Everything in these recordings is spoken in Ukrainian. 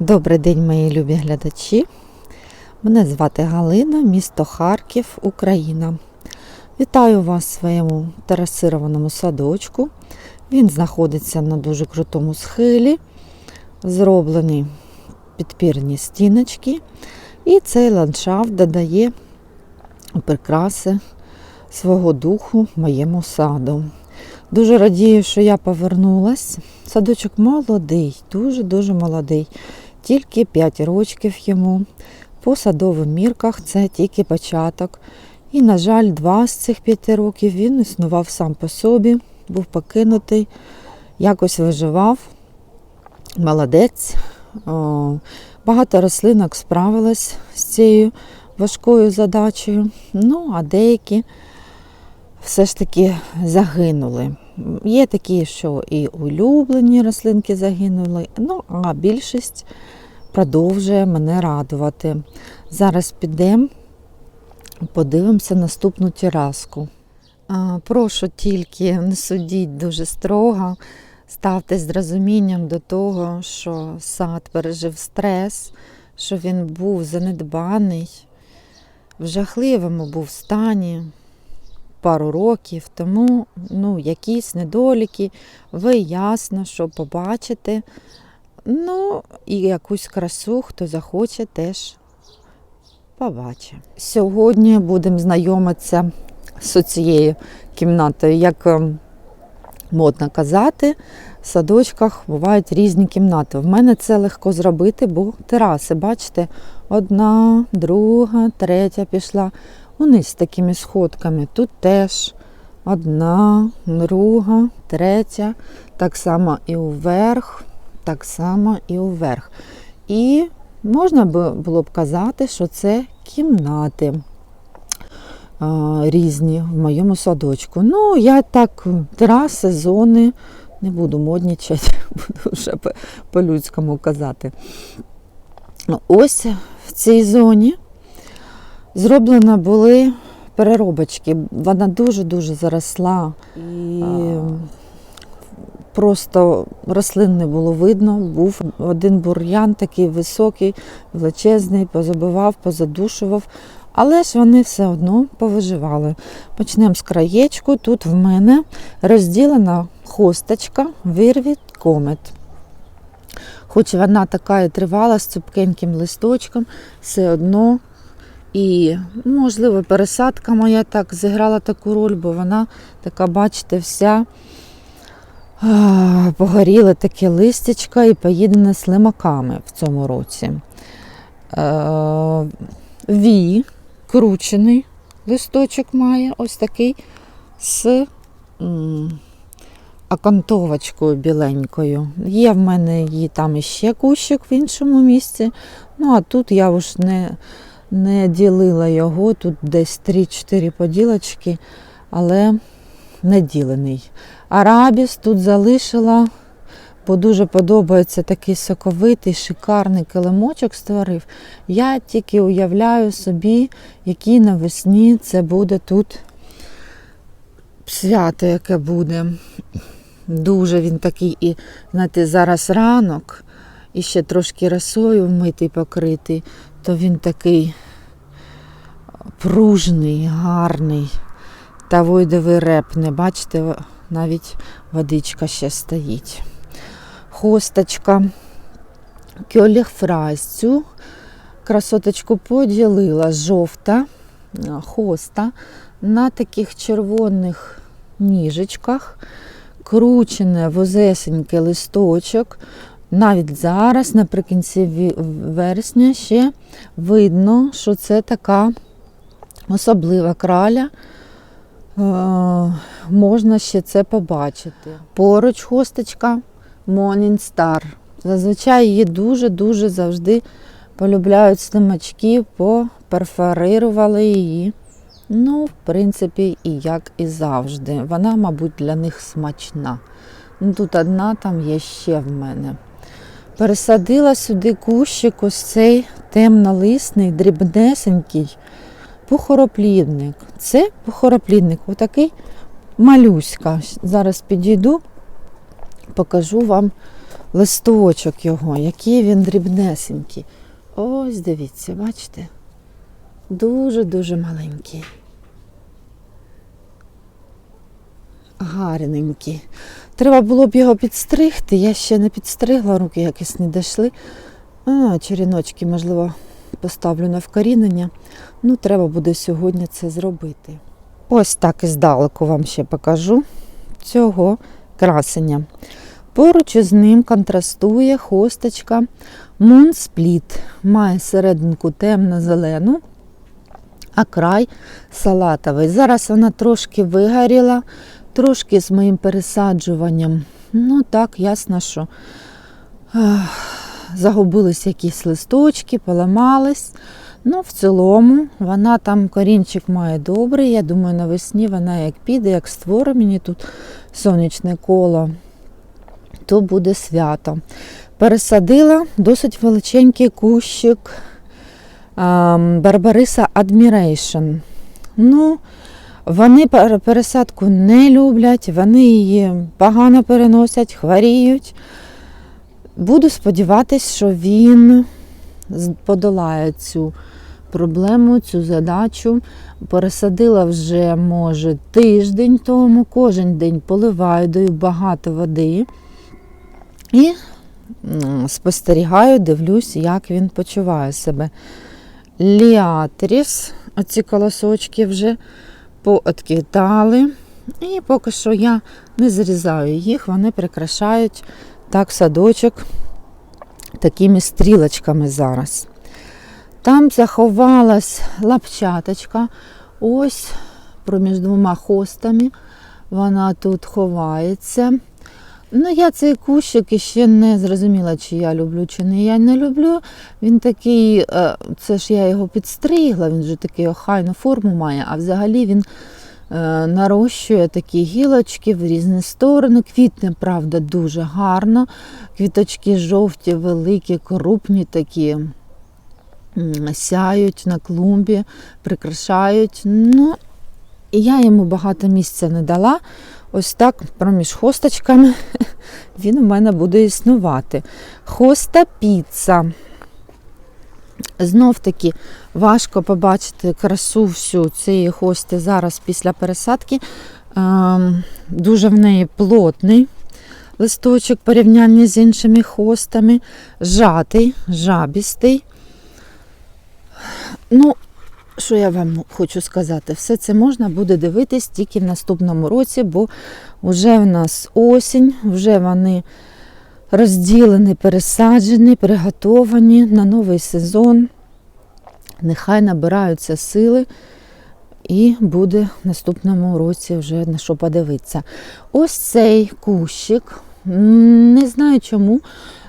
Добрий день, мої любі глядачі. Мене звати Галина, місто Харків, Україна. Вітаю вас в своєму терасированому садочку. Він знаходиться на дуже крутому схилі, зроблені підпірні стіночки. І цей ландшафт додає прикраси свого духу моєму саду. Дуже радію, що я повернулась. Садочок молодий, дуже-дуже молодий. Тільки 5 років йому. По садовим мірках це тільки початок. І, на жаль, два з цих п'яти років він існував сам по собі, був покинутий, якось виживав. Молодець. Багато рослинок справилась з цією важкою задачею. Ну, а деякі все ж таки загинули. Є такі, що і улюблені рослинки загинули, ну а більшість продовжує мене радувати. Зараз підемо, подивимося наступну тераску. Прошу тільки не судіть дуже строго, ставтесь з розумінням до того, що сад пережив стрес, що він був занедбаний, в жахливому був стані пару років, тому ну, якісь недоліки, ви ясно, що побачите. Ну, і якусь красу, хто захоче, теж побачить. Сьогодні будемо знайомитися з цією кімнатою. Як ем, модно казати, в садочках бувають різні кімнати. В мене це легко зробити, бо тераси, бачите, одна, друга, третя пішла униз такими сходками. Тут теж одна, друга, третя, так само і уверх, так само і уверх. І можна було б казати, що це кімнати різні в моєму садочку. Ну, я так, тераси, зони. Не буду моднічати, буду вже по-людському казати. Ось в цій зоні Зроблено були переробочки. Вона дуже-дуже заросла. І просто рослин не було видно. Був один бур'ян такий високий, величезний, позабивав, позадушував. Але ж вони все одно повиживали. Почнемо з краєчку. Тут в мене розділена хосточка вирвіт комет. Хоч вона така і тривала з цупкеньким листочком, все одно і, ну, можливо, пересадка моя так зіграла таку роль, бо вона така, бачите, вся погоріла таке листячка і поїдена слимаками в цьому році. Е, Ві, кручений листочок має, ось такий з м, окантовочкою біленькою. Є в мене її там іще кущик в іншому місці. Ну, а тут я вже не не ділила його, тут десь 3-4 поділочки, але не ділений. Арабіс тут залишила, бо дуже подобається такий соковитий, шикарний килимочок створив. Я тільки уявляю собі, який навесні це буде тут свято, яке буде. Дуже він такий, і знаєте, зараз ранок, і ще трошки росою вмитий, покритий, то він такий пружний, гарний. Та войдовий репне. Бачите, навіть водичка ще стоїть. Хосточка. Кьоліх фрайс. Цю красоточку поділила жовта хоста на таких червоних ніжечках. Кручене возесенький листочок. Навіть зараз, наприкінці вересня, ще видно, що це така особлива краля. Е, можна ще це побачити. Поруч хосточка Morning Star. Зазвичай її дуже-дуже завжди полюбляють слимачки, поперфорирували її. Ну, в принципі, і як і завжди. Вона, мабуть, для них смачна. Ну, Тут одна там є ще в мене. Пересадила сюди кущик ось цей темнолисний, дрібнесенький пухороплідник. Це пухороплідник, отакий малюська. Зараз підійду, покажу вам листочок його, який він дрібнесенький. Ось дивіться, бачите? Дуже-дуже маленький. Гарненький. Треба було б його підстригти. Я ще не підстригла, руки якось не дійшли. А, черіночки, можливо, поставлю на вкорінення. Ну, треба буде сьогодні це зробити. Ось так і здалеку вам ще покажу цього красення. Поруч із ним контрастує хосточка Moonsplит. Має серединку темно-зелену, а край салатовий. Зараз вона трошки вигоріла, трошки з моїм пересаджуванням. Ну так, ясно, що загубились якісь листочки, поламались. Ну, в цілому, вона там корінчик має добрий. Я думаю, навесні вона як піде, як створить мені тут сонячне коло, то буде свято. Пересадила досить величенький кущик ем, Барбариса Admiration. Ну, вони пересадку не люблять, вони її погано переносять, хворіють. Буду сподіватися, що він подолає цю проблему, цю задачу. Пересадила вже, може, тиждень тому, кожен день поливаю, даю багато води. І спостерігаю, дивлюсь, як він почуває себе. Ліатріс, оці колосочки вже поотквітали. І поки що я не зрізаю їх, вони прикрашають так садочок такими стрілочками зараз. Там заховалась лапчаточка, ось проміж двома хостами. Вона тут ховається. Ну, я цей кущик іще не зрозуміла, чи я люблю, чи не я не люблю. Він такий, е, це ж я його підстригла, він вже такий охайну форму має, а взагалі він е, нарощує такі гілочки в різні сторони. Квітне, правда, дуже гарно. Квіточки жовті, великі, крупні такі. Сяють на клумбі, прикрашають. Ну, я йому багато місця не дала. Ось так проміж хосточками він у мене буде існувати. Хоста піца. Знов таки важко побачити красу всю цієї хости зараз після пересадки. Ем, Дуже в неї плотний листочок в порівнянні з іншими хостами. Жатий, жабістий. Ну, що я вам хочу сказати? Все це можна буде дивитись тільки в наступному році, бо вже в нас осінь, вже вони розділені, пересаджені, приготовані на новий сезон. Нехай набираються сили і буде в наступному році вже на що подивитися. Ось цей кущик, не знаю чому,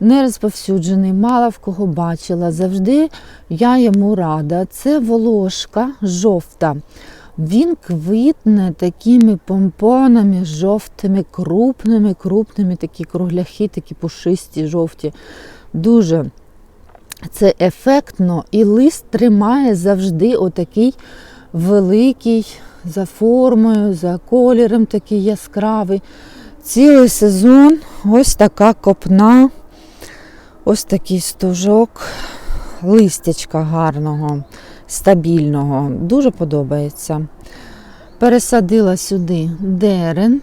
не розповсюджений, мало в кого бачила. Завжди я йому рада. Це волошка жовта. Він квітне такими помпонами жовтими, крупними, крупними, такі кругляхи, такі пушисті, жовті. Дуже це ефектно, і лист тримає завжди отакий великий, за формою, за кольором такий яскравий. Цілий сезон ось така копна, ось такий стужок, листячка гарного, стабільного. Дуже подобається. Пересадила сюди дерен,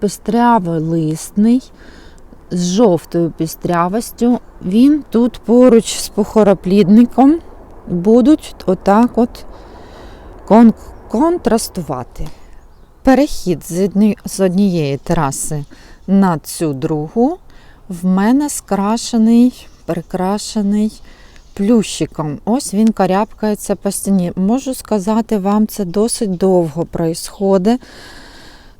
пестряво-листний, з жовтою пістрявостю. Він тут поруч з похороплідником будуть отак от кон- контрастувати. Перехід з, одні- з однієї тераси на цю другу в мене скрашений, прикрашений плющиком. Ось він карябкається по стіні. Можу сказати вам, це досить довго проїсходить.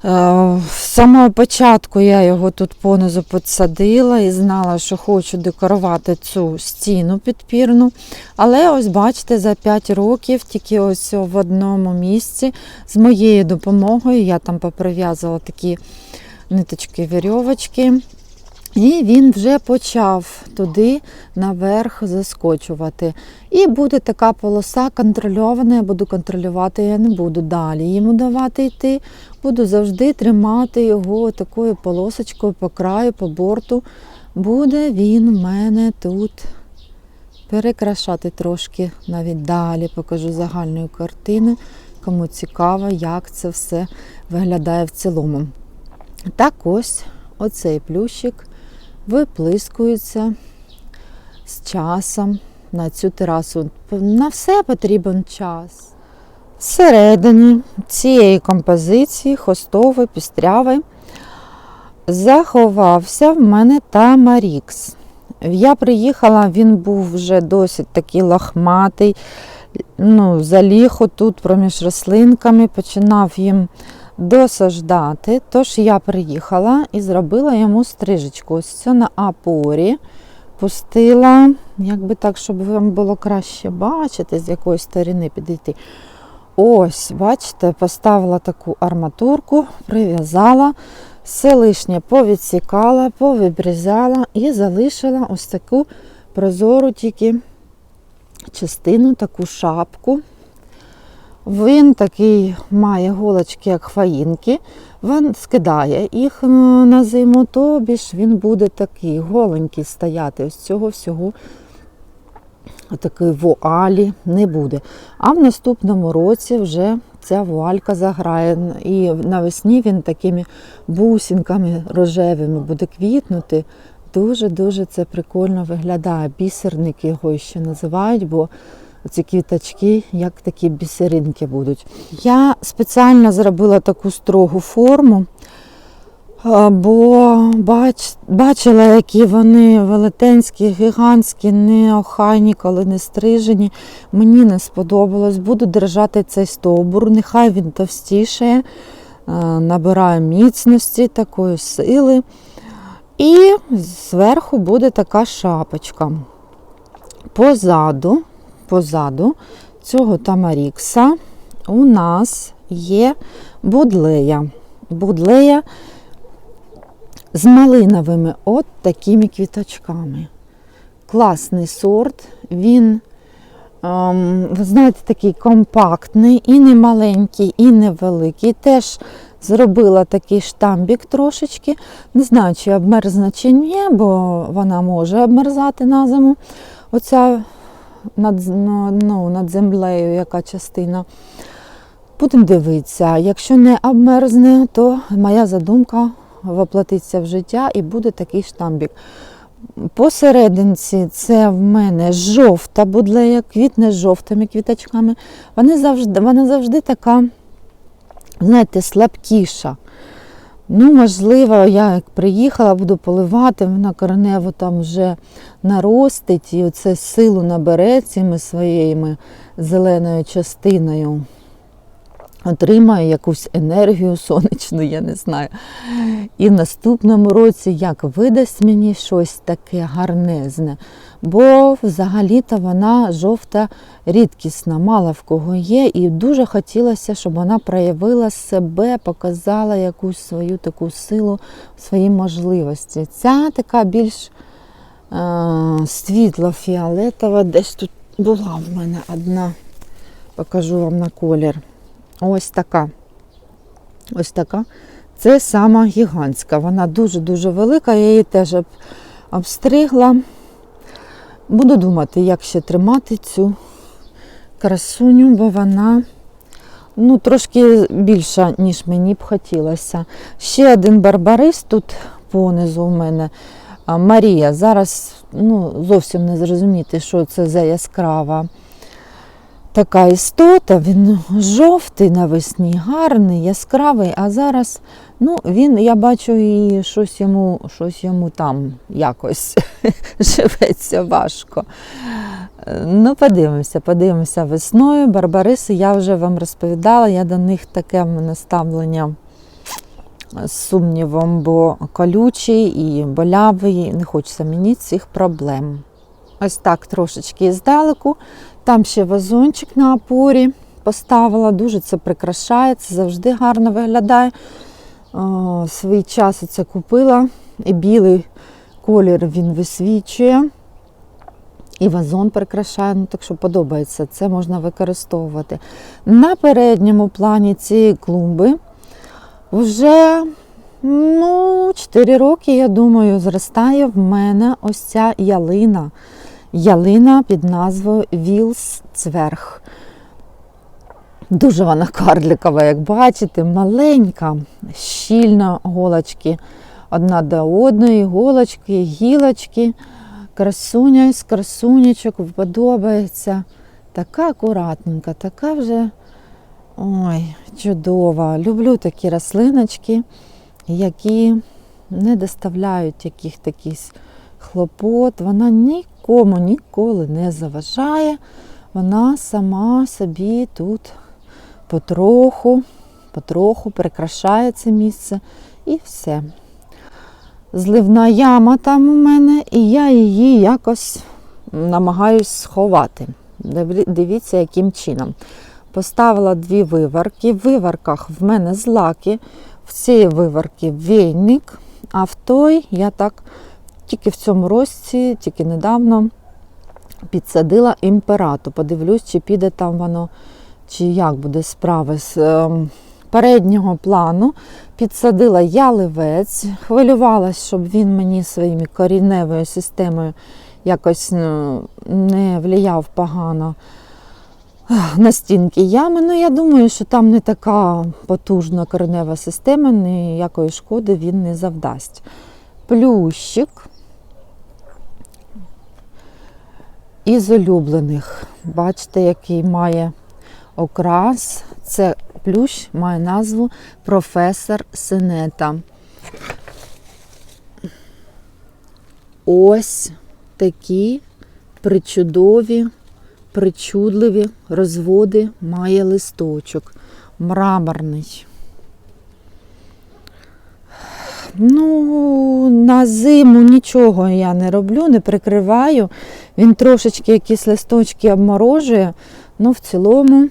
Е, З самого початку я його тут понизу підсадила і знала, що хочу декорувати цю стіну підпірну. Але ось бачите, за 5 років тільки ось в одному місці з моєю допомогою я там поприв'язувала такі ниточки вірьовочки. І він вже почав туди наверх заскочувати. І буде така полоса контрольована, я буду контролювати, я не буду далі йому давати йти. Буду завжди тримати його такою полосочкою по краю, по борту. буде він в мене тут перекрашати трошки навіть далі, покажу загальну картину, кому цікаво, як це все виглядає в цілому. Так ось оцей плющик виплискується з часом на цю терасу. На все потрібен час. Всередині цієї композиції хостовий, пістрявий, заховався в мене Тамарікс. Я приїхала, він був вже досить такий лохматий, ну, заліг отут проміж рослинками, починав їм досаждати. Тож я приїхала і зробила йому стрижечку. Ось це на апорі. Пустила, якби так, щоб вам було краще бачити, з якої сторони підійти. Ось, бачите, поставила таку арматурку, прив'язала, все лишнє повідсікала, повибрізала і залишила ось таку прозору тільки частину, таку шапку. Він такий має голочки, як фаїнки, він скидає їх на зиму, тобі ж він буде такий голенький стояти. Ось цього всього такої вуалі не буде. А в наступному році вже ця вуалька заграє. І навесні він такими бусинками рожевими буде квітнути. Дуже-дуже це прикольно виглядає. Бісерники його ще називають, бо ці квіточки, як такі бісеринки будуть. Я спеціально зробила таку строгу форму, бо бач, бачила, які вони велетенські, гігантські, неохайні, коли не стрижені. Мені не сподобалось. Буду держати цей стовбур, нехай він товстішає, набирає міцності, такої сили. І зверху буде така шапочка. Позаду позаду цього Тамарікса у нас є будлея. Будлея з малиновими от такими квіточками. Класний сорт, він, ем, ви знаєте, такий компактний, і не маленький, і не великий. Теж зробила такий штамбік трошечки. Не знаю, чи обмерзне чи ні, бо вона може обмерзати на зиму. Оця над ну, над землею, яка частина. Будемо дивитися. Якщо не обмерзне, то моя задумка воплотиться в життя і буде такий штамбік. Посерединці це в мене жовта будлея, квітне з жовтими квіточками. Вона завжди, вона завжди така, знаєте, слабкіша. Ну, можливо, я як приїхала, буду поливати, вона коренево там вже наростить і оце силу набере цими своєю зеленою частиною. Отримаю якусь енергію сонячну, я не знаю. І в наступному році як видасть мені щось таке гарнезне. Бо взагалі-то вона жовта рідкісна, мало в кого є, і дуже хотілося, щоб вона проявила себе, показала якусь свою таку силу, свої можливості. Ця така більш е, світла фіолетова, десь тут була в мене одна, покажу вам на колір. Ось така. Ось така. Це сама гігантська. Вона дуже-дуже велика, я її теж обстригла. Буду думати, як ще тримати цю красуню, бо вона ну, трошки більша, ніж мені б хотілося. Ще один барбарис тут понизу у мене. Марія. Зараз ну, зовсім не зрозуміти, що це за яскрава така істота, він жовтий навесні, гарний, яскравий, а зараз ну, він, я бачу, і щось йому щось йому там якось живеться важко. Ну, Подивимося, подивимося весною. Барбариси я вже вам розповідала, я до них таке мене ставлення. З сумнівом, бо колючий і болявий, не хочеться мені цих проблем. Ось так трошечки здалеку. Там ще вазончик на опорі поставила, дуже це прикрашає, це завжди гарно виглядає. Свій час це купила. І білий колір він висвічує. І вазон прикрашає, ну так що подобається, це можна використовувати. На передньому плані цієї клумби вже Ну, 4 роки, я думаю, зростає в мене ось ця ялина. Ялина під назвою Вілс Цверх. Дуже вона карликова, як бачите, маленька, щільна голочки одна до одної, голочки, гілочки. Красуня із красунечок подобається. Така акуратненька, така вже ой, чудова. Люблю такі рослиночки, які не доставляють яких таких хлопот. Вона нікому ніколи не заважає. Вона сама собі тут потроху, потроху прикрашає це місце і все. Зливна яма там у мене, і я її якось намагаюсь сховати. Дивіться, яким чином. Поставила дві виварки. В виварках в мене злаки, в цій виварки війник, а в той я так тільки в цьому році, тільки недавно підсадила імперату. Подивлюсь, чи піде там воно, чи як буде справа з ем, переднього плану. Підсадила яливець, хвилювалась, щоб він мені своїми корінневою системою якось ну, не влияв погано на стінки ями. Ну, я думаю, що там не така потужна коренева система, ніякої шкоди він не завдасть. Плющик із улюблених. Бачите, який має окрас. Це плющ має назву професор Синета. Ось такі причудові, причудливі розводи має листочок. Мраморний. Ну, на зиму нічого я не роблю, не прикриваю. Він трошечки якісь листочки обморожує, ну в цілому,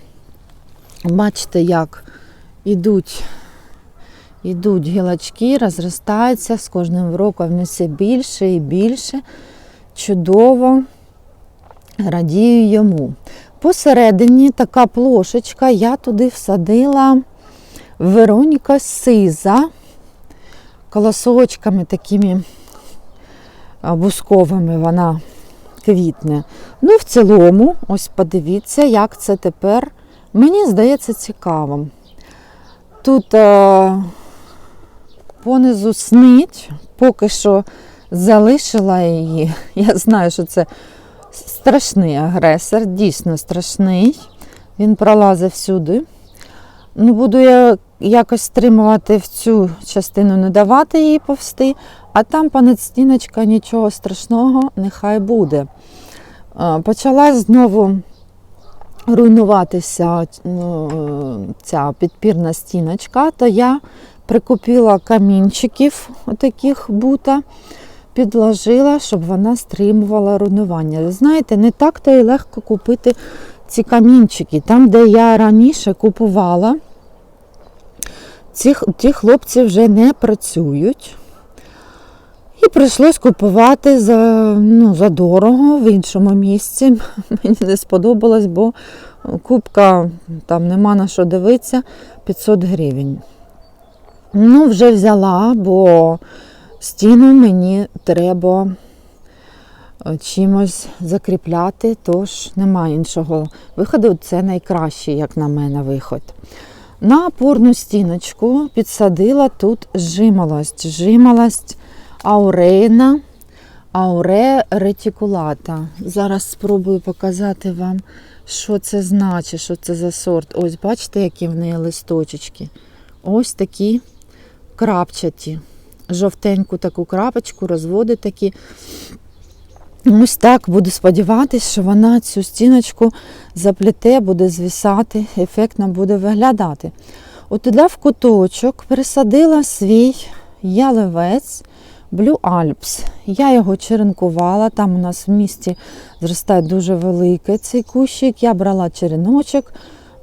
бачите, як ідуть, ідуть гілочки, розростаються, з кожним роком все більше і більше. Чудово радію йому. Посередині така плошечка, я туди всадила Вероніка Сиза колосочками такими а, бусковими вона квітне. Ну, в цілому, ось подивіться, як це тепер. Мені здається цікавим. Тут е, понизу снить, поки що залишила її. Я знаю, що це страшний агресор, дійсно страшний. Він пролазить всюди. Ну, буду я якось стримувати в цю частину, не давати їй повсти, а там понад стіночка нічого страшного, нехай буде. Почала знову руйнуватися ну, ця підпірна стіночка, то я прикупила камінчиків отаких бута, підложила, щоб вона стримувала руйнування. Знаєте, не так-то і легко купити ці камінчики. Там, де я раніше купувала, ці, ті хлопці вже не працюють. І прийшлось купувати за, ну, за дорого в іншому місці. Мені не сподобалось, бо кубка там нема на що дивитися 500 гривень. Ну, вже взяла, бо стіну мені треба е, чимось закріпляти, тож немає іншого виходу. Це найкращий, як на мене, виход. На опорну стіночку підсадила тут жимолость. Жимолость аурейна, ауре ретикулата. Зараз спробую показати вам, що це значить, що це за сорт. Ось бачите, які в неї листочечки. Ось такі крапчаті. Жовтеньку таку крапочку, розводи такі. Ось так буду сподіватися, що вона цю стіночку заплете, буде звісати, ефектно буде виглядати. От туди в куточок пересадила свій яливець Blue Alps. Я його черенкувала. Там у нас в місті зростає дуже великий цей кущик. Я брала череночок,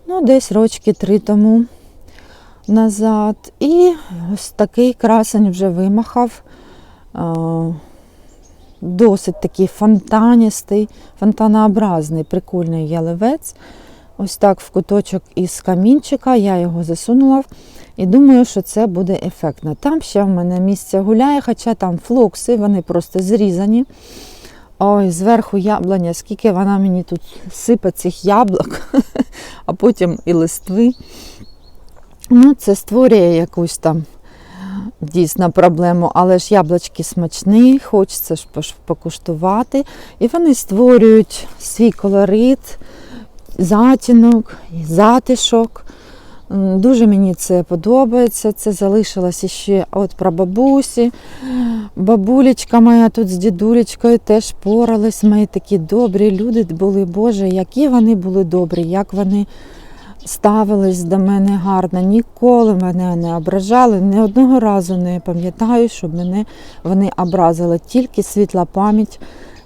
ну, десь рочки три тому назад. І ось такий красень вже вимахав. Досить такий фонтаністий, фонтанообразний, прикольний яливець. ось так в куточок із камінчика. Я його засунула і думаю, що це буде ефектно. Там ще в мене місце гуляє, хоча там флокси, вони просто зрізані. Ой, зверху яблуня, скільки вона мені тут сипе цих яблук, а потім і листви. Ну, це створює якусь там дійсно проблему, але ж яблучки смачні, хочеться ж покуштувати. І вони створюють свій колорит, затінок, затишок. Дуже мені це подобається. Це залишилося ще від прабабусі. Бабулечка моя тут з дідулечкою теж порались. Мої такі добрі люди були, Боже, які вони були добрі, як вони ставились до мене гарно. Ніколи мене не ображали. Ні одного разу не пам'ятаю, щоб мене вони образили. Тільки світла пам'ять.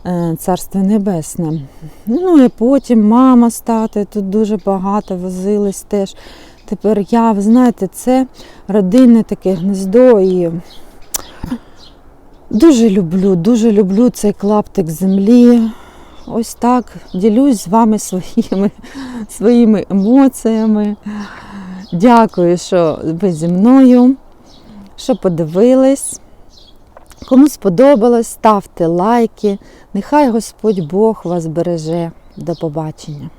е, Царство Небесне. Ну і потім мама з татою тут дуже багато возились теж. Тепер я, ви знаєте, це родинне таке гнездо і дуже люблю, дуже люблю цей клаптик землі. Ось так ділюсь з вами своїми, своїми емоціями. Дякую, що ви зі мною, що подивились. Кому сподобалось, ставте лайки. Нехай Господь Бог вас береже. До побачення.